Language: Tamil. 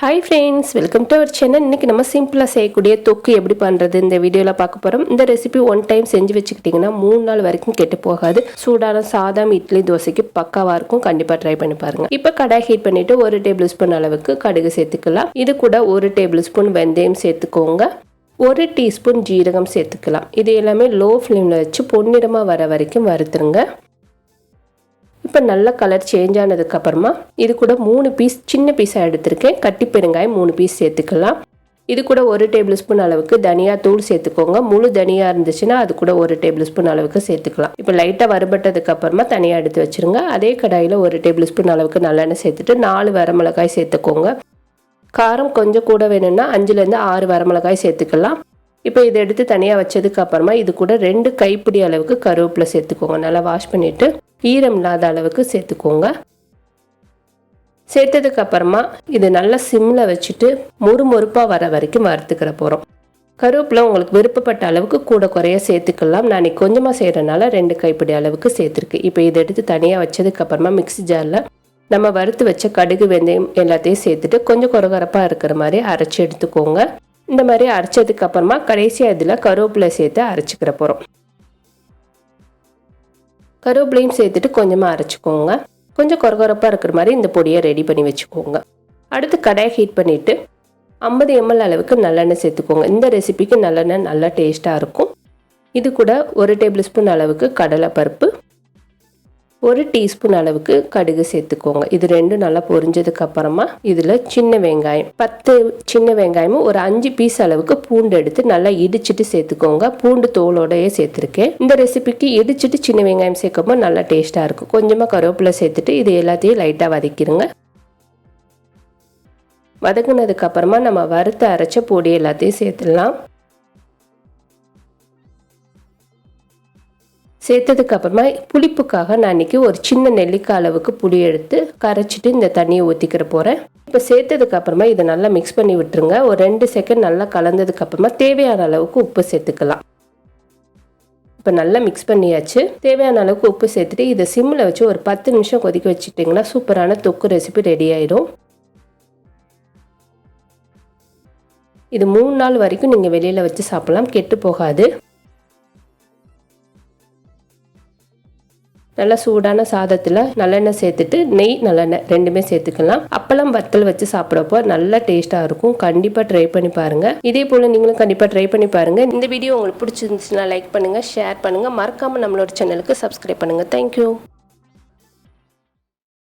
Hi friends welcome to our channel இன்றைக்கி நம்ம சிம்பிளாக செய்யக்கூடிய தொக்கு எப்படி பண்ணுறது இந்த வீடியோவில் பார்க்க போகிறோம் இந்த ரெசிபி ஒன் டைம் செஞ்சு வச்சுக்கிட்டிங்கன்னா மூணு நாள் வரைக்கும் கெட்டு போகாது. சூடான சாதம் இட்லி தோசைக்கு பக்காவாக இருக்கும். கண்டிப்பாக ட்ரை பண்ணி பாருங்கள் இப்போ கடாய் ஹீட் பண்ணிவிட்டு ஒரு டேபிள் ஸ்பூன் அளவுக்கு கடுகு சேர்த்துக்கலாம். இது கூட ஒரு டேபிள் ஸ்பூன் வெந்தயம் சேர்த்துக்கோங்க. ஒரு டீஸ்பூன் ஜீரகம் சேர்த்துக்கலாம். இது எல்லாமே லோ ஃப்ளேமில் வச்சு பொன்னிறமாக வர வரைக்கும் வறுத்துருங்க. இப்போ நல்ல கலர் சேஞ்ச் ஆனதுக்கப்புறமா இது கூட மூணு பீஸ் சின்ன பீஸாக எடுத்திருக்கேன். கட்டி பெருங்காயம் மூணு பீஸ் சேர்த்துக்கலாம். இது கூட ஒரு டேபிள் ஸ்பூன் அளவுக்கு தனியா தூள் சேர்த்துக்கோங்க. முழு தனியா இருந்துச்சுன்னா அது கூட ஒரு டேபிள் ஸ்பூன் அளவுக்கு சேர்த்துக்கலாம். இப்போ லைட்டாக வறுபட்டதுக்கு அப்புறமா தனியாக எடுத்து வச்சுருங்க. அதே கடாயில் ஒரு டேபிள் ஸ்பூன் அளவுக்கு நல்லெண்ணெய் சேர்த்துட்டு நாலு வரமிளகாய் சேர்த்துக்கோங்க. காரம் கொஞ்சம் கூட வேணும்னா அஞ்சுலேருந்து ஆறு வரமிளகாய் சேர்த்துக்கலாம். இப்போ இதை எடுத்து தனியாக வச்சதுக்கு அப்புறமா இது கூட ரெண்டு கைப்பிடி அளவுக்கு கருவேப்பிலை சேர்த்துக்கோங்க. நல்லா வாஷ் பண்ணிவிட்டு ஈரம் இல்லாத அளவுக்கு சேர்த்துக்கோங்க. சேர்த்ததுக்கு அப்புறமா இது நல்லா சிம்மில் வச்சுட்டு முறுமுறுப்பாக வர வரைக்கும் வறுத்துக்கிற போகிறோம் கருவேப்பிலை உங்களுக்கு விருப்பப்பட்ட அளவுக்கு கூட குறைய சேர்த்துக்கலாம். நான் இன்னைக்கு கொஞ்சமாக செய்கிறனால ரெண்டு கைப்பிடி அளவுக்கு சேர்த்துருக்கு இப்போ இதை எடுத்து தனியாக வச்சதுக்கு அப்புறமா மிக்ஸி ஜாரில் நம்ம வறுத்து வச்ச கடுகு வெந்தயம் எல்லாத்தையும் சேர்த்துட்டு கொஞ்சம் குறகுறப்பாக இருக்கிற மாதிரி அரைச்சி எடுத்துக்கோங்க. இந்த மாதிரி அரைச்சதுக்கு அப்புறமா கடைசியாக இதில் கருவேப்பிலை சேர்த்து அரைச்சிக்கிற போகிறோம் கருவேப்பிலையும் சேர்த்துட்டு கொஞ்சமாக அரைச்சிக்கோங்க. கொஞ்சம் கொரகொரப்பாக இருக்கிற மாதிரி இந்த பொடியை ரெடி பண்ணி வச்சுக்கோங்க. அடுத்து கடாயை ஹீட் பண்ணிவிட்டு ஐம்பது எம்எல் அளவுக்கு நல்லெண்ணெய் சேர்த்துக்கோங்க. இந்த ரெசிபிக்கு நல்லெண்ணெய் நல்லா டேஸ்ட்டாக இருக்கும். இது கூட ஒரு டேபிள் ஸ்பூன் அளவுக்கு கடலை பருப்பு ஒரு டீஸ்பூன் அளவுக்கு கடுகு சேர்த்துக்கோங்க. இது ரெண்டும் நல்லா பொரிஞ்சதுக்கு அப்புறமா இதில் சின்ன வெங்காயம் பத்து சின்ன வெங்காயமும் ஒரு அஞ்சு பீஸ் அளவுக்கு பூண்டு எடுத்து நல்லா இடிச்சிட்டு சேர்த்துக்கோங்க. பூண்டு தோலோடயே சேர்த்துருக்கேன். இந்த ரெசிபிக்கு இடிச்சிட்டு சின்ன வெங்காயம் சேர்க்கும்போது நல்லா டேஸ்ட்டாக இருக்கும். கொஞ்சமாக கருவேப்பிலை சேர்த்துட்டு இது எல்லாத்தையும் லைட்டாக வதக்கிடுங்க வதக்குனதுக்கு அப்புறமா நம்ம வறுத்து அரைச்ச பொடி எல்லாத்தையும் சேர்த்துடலாம். சேர்த்ததுக்கு அப்புறமா புளிப்புக்காக நான் இன்றைக்கி ஒரு சின்ன நெல்லிக்காய் அளவுக்கு புளி எடுத்து கரைச்சிட்டு இந்த தண்ணியை ஊற்றிக்கிற போகிறேன் இப்போ சேர்த்ததுக்கு அப்புறமா இதை நல்லா மிக்ஸ் பண்ணி விட்டுருங்க. ஒரு ரெண்டு செகண்ட் நல்லா கலந்ததுக்கு அப்புறமா தேவையான அளவுக்கு உப்பு சேர்த்துக்கலாம். இப்போ நல்லா மிக்ஸ் பண்ணியாச்சு. தேவையான அளவுக்கு உப்பு சேர்த்துட்டு இதை சிம்மில் வச்சு ஒரு பத்து நிமிஷம் கொதிக்க வச்சுட்டிங்கன்னா சூப்பரான தொக்கு ரெசிபி ரெடி ஆயிடும் இது மூணு நாள் வரைக்கும் நீங்கள் வெளியில் வச்சு சாப்பிட்லாம். கெட்டு போகாது. நல்லா சூடான சாதத்தில் நல்லெண்ணெய் சேர்த்துட்டு நெய் நல்லெண்ணெய் ரெண்டுமே சேர்த்துக்கலாம். அப்பளம் வத்தல் வச்சு சாப்பிட்றப்போ நல்லா டேஸ்ட்டாக இருக்கும். கண்டிப்பாக ட்ரை பண்ணி பாருங்கள் இதே போல் நீங்களும் கண்டிப்பாக ட்ரை பண்ணி பாருங்கள் இந்த வீடியோ உங்களுக்கு பிடிச்சிருந்துச்சுன்னா லைக் பண்ணுங்கள் ஷேர் பண்ணுங்கள் மறக்காமல் நம்மளோட சேனலுக்கு சப்ஸ்கிரைப் பண்ணுங்கள் தேங்க்யூ